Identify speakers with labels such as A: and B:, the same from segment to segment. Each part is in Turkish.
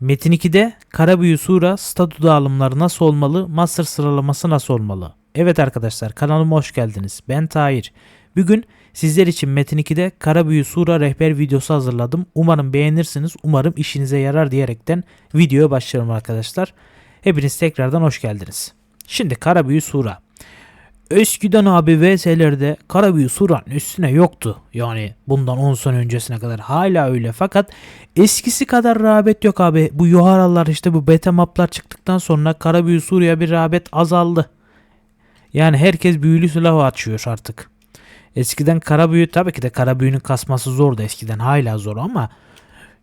A: Metin 2'de kara büyü sura statü dağılımları nasıl olmalı, master sıralaması nasıl olmalı? Evet arkadaşlar kanalıma hoş geldiniz. Ben Tahir. Bugün sizler için Metin 2'de kara büyü sura rehber videosu hazırladım. Umarım beğenirsiniz. Umarım işinize yarar diyerekten videoya başlıyorum arkadaşlar. Hepiniz tekrardan hoş geldiniz. Şimdi kara büyü sura. Eskiden abi VS'lerde kara büyü suranın üstüne yoktu. Yani bundan 10 sene öncesine kadar hala öyle. Fakat eskisi kadar rağbet yok abi. Bu yuharalar işte bu beta maplar çıktıktan sonra kara büyü suraya bir rağbet azaldı. Yani herkes büyülü silah açıyor artık. Eskiden kara büyü tabii ki de kara büyünün kasması zordu eskiden hala zor ama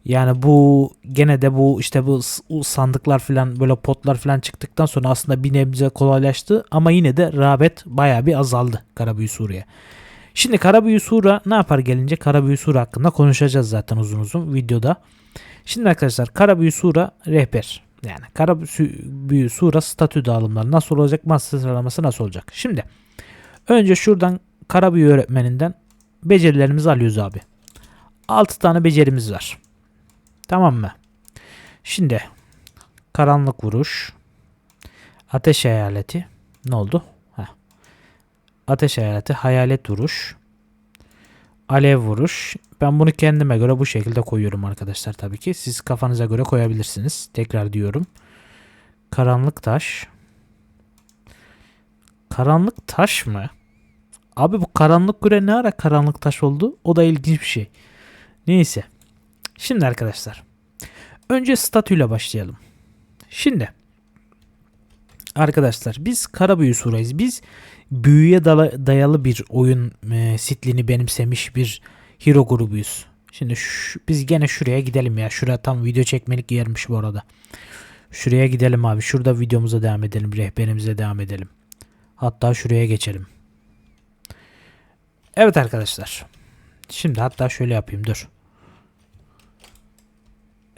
A: yani bu gene de bu işte bu sandıklar falan böyle potlar falan çıktıktan sonra aslında bir nebze kolaylaştı ama yine de rağbet baya bir azaldı kara büyü suraya. Şimdi kara büyü sura ne yapar gelince kara büyü sura hakkında konuşacağız zaten uzun uzun videoda. Şimdi arkadaşlar kara büyü sura rehber. Yani kara büyü- büyü sura statü dağılımları nasıl olacak master sıralaması nasıl olacak. Şimdi önce şuradan kara büyü öğretmeninden becerilerimizi alıyoruz abi. 6 tane becerimiz var. Tamam mı? Şimdi karanlık vuruş, ateş hayaleti ne oldu? Heh. Ateş hayaleti, hayalet vuruş, alev vuruş. Ben bunu kendime göre bu şekilde koyuyorum arkadaşlar tabii ki. Siz kafanıza göre koyabilirsiniz. Tekrar diyorum. Karanlık taş. Karanlık taş mı? Abi bu karanlık küre ne ara karanlık taş oldu? O da ilginç bir şey. Neyse. Şimdi arkadaşlar. Önce statüyle başlayalım. Şimdi. Arkadaşlar biz kara büyü surayız. Biz büyüye dayalı bir oyun e, sitlini benimsemiş bir hero grubuyuz. Şimdi biz gene şuraya gidelim ya. Şuraya tam video çekmelik yermiş bu arada. Şuraya gidelim abi. Şurada videomuza devam edelim. Rehberimize devam edelim. Hatta şuraya geçelim. Evet arkadaşlar. Şimdi hatta şöyle yapayım dur.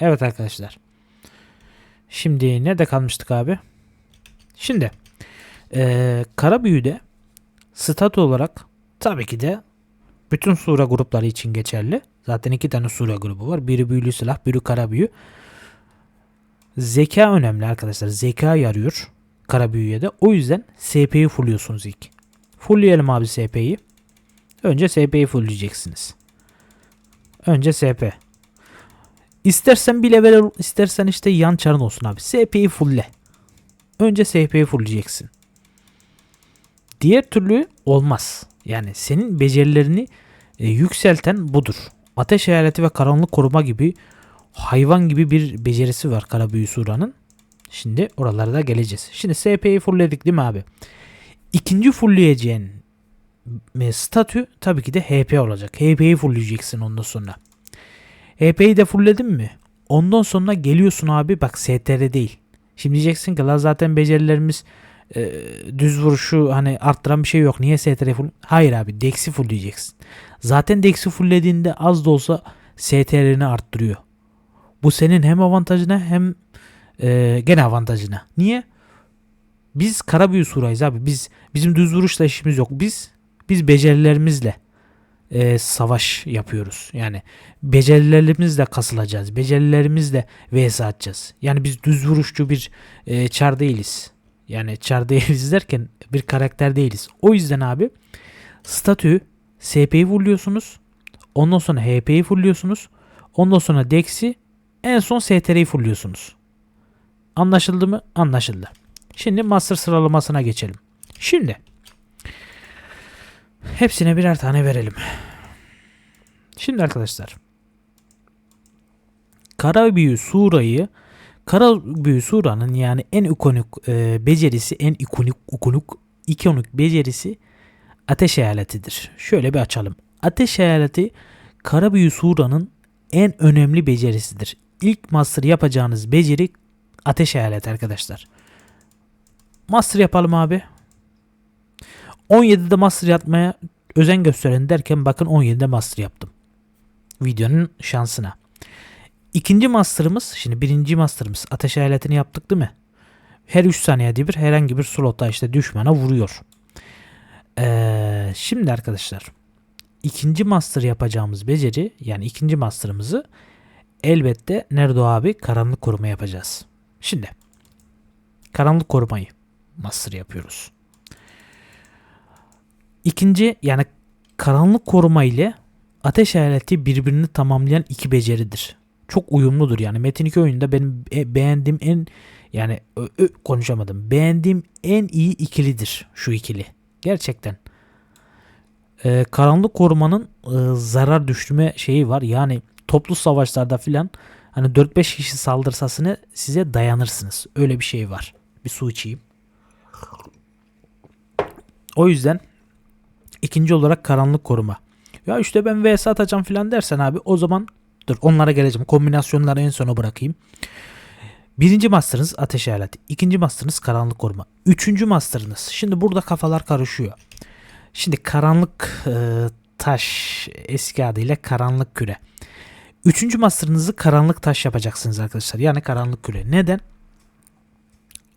A: Evet arkadaşlar. Şimdi nerede kalmıştık abi? Şimdi eee kara büyüde olarak tabii ki de bütün sure grupları için geçerli. Zaten iki tane sure grubu var. Biri büyülü silah, biri kara büyü. Zeka önemli arkadaşlar. Zeka yarıyor kara büyüye de. O yüzden SP'yi fulluyorsunuz ilk. Fullleyelim abi SP'yi. Önce SP'yi fullleyeceksiniz. Önce SP. İstersen bir level istersen işte yan çarın olsun abi. SP'yi fullle. Önce SP'yi fullleyeceksin. Diğer türlü olmaz. Yani senin becerilerini e, yükselten budur. Ateş hayaleti ve karanlık koruma gibi hayvan gibi bir becerisi var kara büyü suranın. Şimdi oralara da geleceğiz. Şimdi SP'yi fullledik değil mi abi? İkinci fullleyeceğin e, statü tabii ki de HP olacak. HP'yi fullleyeceksin ondan sonra. HP'yi de fullledin mi? Ondan sonra geliyorsun abi bak STR değil. Şimdi diyeceksin ki la zaten becerilerimiz e, düz vuruşu hani arttıran bir şey yok. Niye STR full? Hayır abi Dex'i fullleyeceksin. Zaten Dex'i fulllediğinde az da olsa STR'ni arttırıyor. Bu senin hem avantajına hem e, gene avantajına. Niye? Biz kara büyü surayız abi. Biz bizim düz vuruşla işimiz yok. Biz biz becerilerimizle e, savaş yapıyoruz. Yani becerilerimizle kasılacağız. Becerilerimizle vs atacağız. Yani biz düz vuruşçu bir e, çar değiliz. Yani çar değiliz derken bir karakter değiliz. O yüzden abi statü SP'yi fulluyorsunuz. Ondan sonra HP'yi fulluyorsunuz. Ondan sonra Dex'i en son STR'yi fulluyorsunuz. Anlaşıldı mı? Anlaşıldı. Şimdi master sıralamasına geçelim. Şimdi hepsine birer tane verelim. Şimdi arkadaşlar Kara büyü surayı Kara büyü suranın yani en ikonik e, becerisi en ikonik ikonik ikonik becerisi ateş hayaletidir. Şöyle bir açalım. Ateş hayaleti Kara büyü suranın en önemli becerisidir. İlk master yapacağınız beceri ateş hayaleti arkadaşlar. Master yapalım abi. 17'de master yapmaya özen gösterin derken bakın 17'de master yaptım. Videonun şansına. İkinci master'ımız şimdi birinci master'ımız ateş aletini yaptık değil mi? Her 3 saniyede bir herhangi bir slota işte düşmana vuruyor. Ee, şimdi arkadaşlar ikinci master yapacağımız beceri yani ikinci master'ımızı elbette nerede o abi? Karanlık koruma yapacağız. Şimdi karanlık korumayı master yapıyoruz. İkinci yani karanlık koruma ile ateş aleti birbirini tamamlayan iki beceridir. Çok uyumludur yani Metin 2 oyununda benim e- beğendiğim en yani ö- ö- konuşamadım. Beğendiğim en iyi ikilidir şu ikili. Gerçekten. Ee, karanlık korumanın e, zarar düşürme şeyi var. Yani toplu savaşlarda filan hani 4-5 kişi saldırsasını size dayanırsınız. Öyle bir şey var. Bir su içeyim. O yüzden ikinci olarak karanlık koruma. Ya işte ben VS atacağım filan dersen abi o zaman dur onlara geleceğim. Kombinasyonları en sona bırakayım. Birinci master'ınız ateş aleti. ikinci master'ınız karanlık koruma. Üçüncü master'ınız. Şimdi burada kafalar karışıyor. Şimdi karanlık e, taş eski adıyla karanlık küre. Üçüncü master'ınızı karanlık taş yapacaksınız arkadaşlar. Yani karanlık küre. Neden?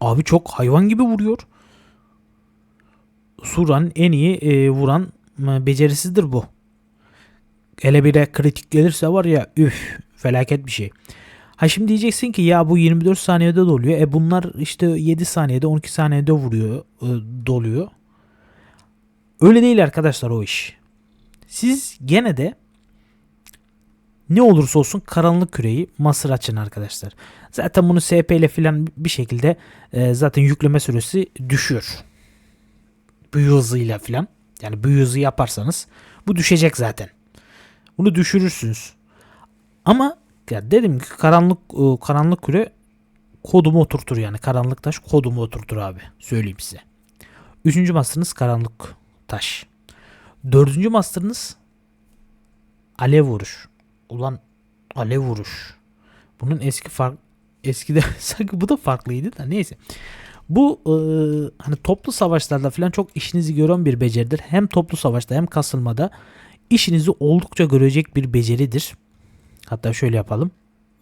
A: Abi çok hayvan gibi vuruyor. Suran en iyi e, vuran becerisidir bu. Hele bir de kritik gelirse var ya üf felaket bir şey. Ha şimdi diyeceksin ki ya bu 24 saniyede doluyor. E bunlar işte 7 saniyede 12 saniyede vuruyor e, doluyor. Öyle değil arkadaşlar o iş. Siz gene de ne olursa olsun karanlık küreyi masır açın arkadaşlar. Zaten bunu SP ile filan bir şekilde e, zaten yükleme süresi düşüyor. Büyü hızıyla filan. Yani büyü hızı yaparsanız bu düşecek zaten. Bunu düşürürsünüz. Ama ya dedim ki karanlık e, karanlık küre kodumu oturtur yani. Karanlık taş kodumu oturtur abi. Söyleyeyim size. Üçüncü master'ınız karanlık taş. Dördüncü master'ınız alev vuruş. Ulan alev vuruş. Bunun eski fark eskide sanki bu da farklıydı da neyse. Bu e, hani toplu savaşlarda falan çok işinizi gören bir beceridir. Hem toplu savaşta hem kasılmada işinizi oldukça görecek bir beceridir. Hatta şöyle yapalım.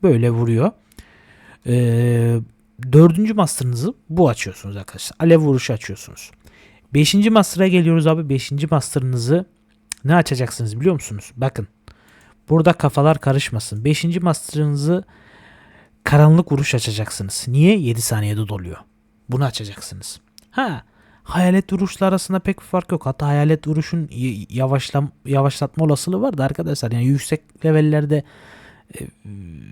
A: Böyle vuruyor. E, dördüncü master'ınızı bu açıyorsunuz arkadaşlar. Alev vuruşu açıyorsunuz. Beşinci master'a geliyoruz abi. Beşinci master'ınızı ne açacaksınız biliyor musunuz? Bakın. Burada kafalar karışmasın. Beşinci master'ınızı karanlık vuruş açacaksınız. Niye? 7 saniyede doluyor. Bunu açacaksınız. Ha, hayalet vuruşla arasında pek bir fark yok. Hatta hayalet vuruşun yavaşlam yavaşlatma olasılığı var da arkadaşlar. Yani yüksek levellerde e,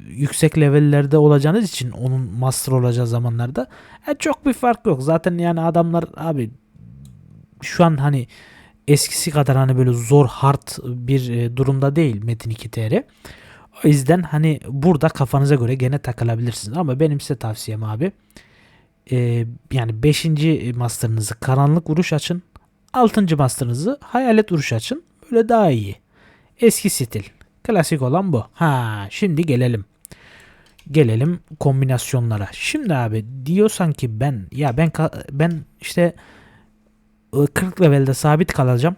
A: yüksek levellerde olacağınız için onun master olacağı zamanlarda e, çok bir fark yok. Zaten yani adamlar abi şu an hani eskisi kadar hani böyle zor hard bir e, durumda değil Metin 2 TR. O yüzden hani burada kafanıza göre gene takılabilirsiniz. Ama benim size tavsiyem abi e, yani 5. master'ınızı karanlık vuruş açın. 6. master'ınızı hayalet vuruş açın. Böyle daha iyi. Eski stil. Klasik olan bu. Ha şimdi gelelim. Gelelim kombinasyonlara. Şimdi abi diyorsan ki ben ya ben ben işte e, 40 levelde sabit kalacağım.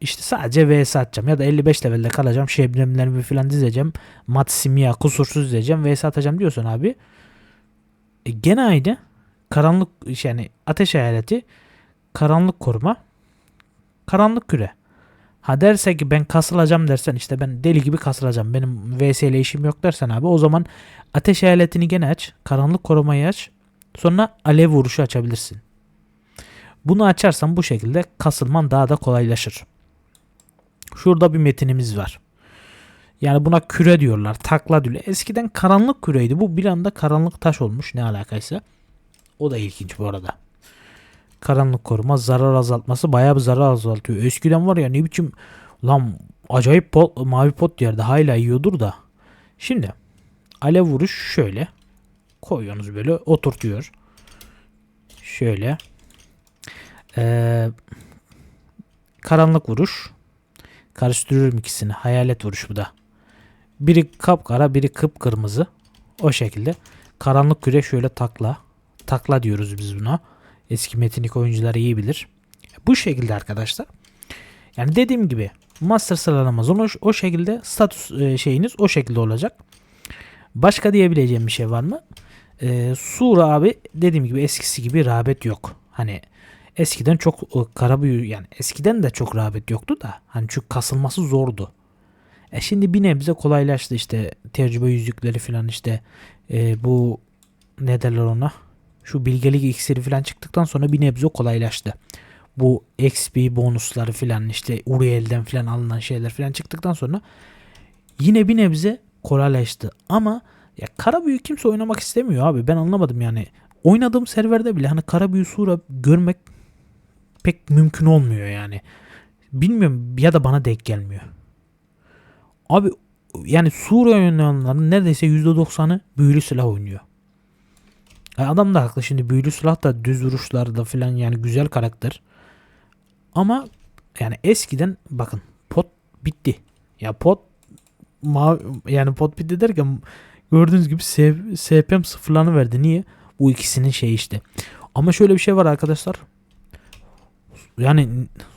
A: İşte sadece VS atacağım ya da 55 levelde kalacağım. Şebnemlerimi falan dizeceğim. Mat simya kusursuz dizeceğim. VS atacağım diyorsan abi. E, gene aynı. Karanlık yani ateş hayaleti. Karanlık koruma. Karanlık küre. Ha derse ki ben kasılacağım dersen işte ben deli gibi kasılacağım. Benim VS işim yok dersen abi o zaman ateş hayaletini gene aç. Karanlık korumayı aç. Sonra alev vuruşu açabilirsin. Bunu açarsan bu şekilde kasılman daha da kolaylaşır. Şurada bir metinimiz var. Yani buna küre diyorlar. Takla diyor. Eskiden karanlık küreydi. Bu bir anda karanlık taş olmuş. Ne alakaysa. O da ilginç bu arada. Karanlık koruma zarar azaltması bayağı bir zarar azaltıyor. Eskiden var ya ne biçim lan acayip pot, mavi pot yerde hala yiyordur da. Şimdi alev vuruş şöyle koyuyorsunuz böyle oturtuyor. Şöyle ee, karanlık vuruş karıştırıyorum ikisini. Hayalet vuruş bu da. Biri kapkara biri kıpkırmızı. O şekilde. Karanlık küre şöyle takla. Takla diyoruz biz buna. Eski metinik oyuncular iyi bilir. Bu şekilde arkadaşlar. Yani dediğim gibi master sıralamanız o, o şekilde status e, şeyiniz o şekilde olacak. Başka diyebileceğim bir şey var mı? Ee, Sura abi dediğim gibi eskisi gibi rağbet yok. Hani eskiden çok e, kara yani eskiden de çok rağbet yoktu da hani çünkü kasılması zordu. E şimdi bir nebze kolaylaştı işte tecrübe yüzükleri falan işte e, bu ne derler ona şu bilgelik iksiri falan çıktıktan sonra bir nebze kolaylaştı. Bu XP bonusları falan işte Uriel'den falan alınan şeyler falan çıktıktan sonra yine bir nebze kolaylaştı. Ama ya kara büyü kimse oynamak istemiyor abi. Ben anlamadım yani. Oynadığım serverde bile hani kara büyü sura görmek pek mümkün olmuyor yani. Bilmiyorum ya da bana denk gelmiyor. Abi yani Sura oynayanların neredeyse %90'ı büyülü silah oynuyor. E adam da haklı şimdi büyülü silah da düz vuruşlarda falan yani güzel karakter. Ama yani eskiden bakın pot bitti. Ya pot mavi, yani pot bitti derken gördüğünüz gibi SPM sıfırlarını verdi. Niye? Bu ikisinin şey işte. Ama şöyle bir şey var arkadaşlar. Yani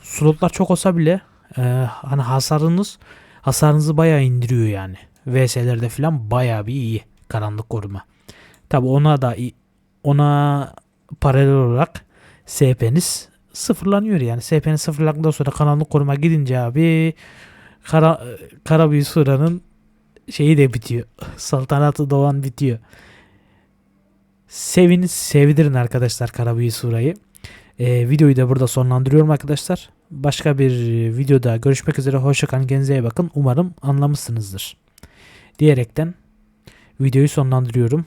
A: slotlar çok olsa bile e, hani hasarınız hasarınızı bayağı indiriyor yani. VS'lerde falan bayağı bir iyi karanlık koruma. Tabi ona da ona paralel olarak SP'niz sıfırlanıyor yani. SP'niz sıfırlandıktan sonra karanlık koruma gidince abi kara, kara büyü suranın şeyi de bitiyor. Saltanatı doğan bitiyor. Seviniz sevdirin arkadaşlar kara büyü surayı. Ee, videoyu da burada sonlandırıyorum arkadaşlar. Başka bir videoda görüşmek üzere. Hoşçakalın. Kendinize iyi bakın. Umarım anlamışsınızdır. Diyerekten videoyu sonlandırıyorum.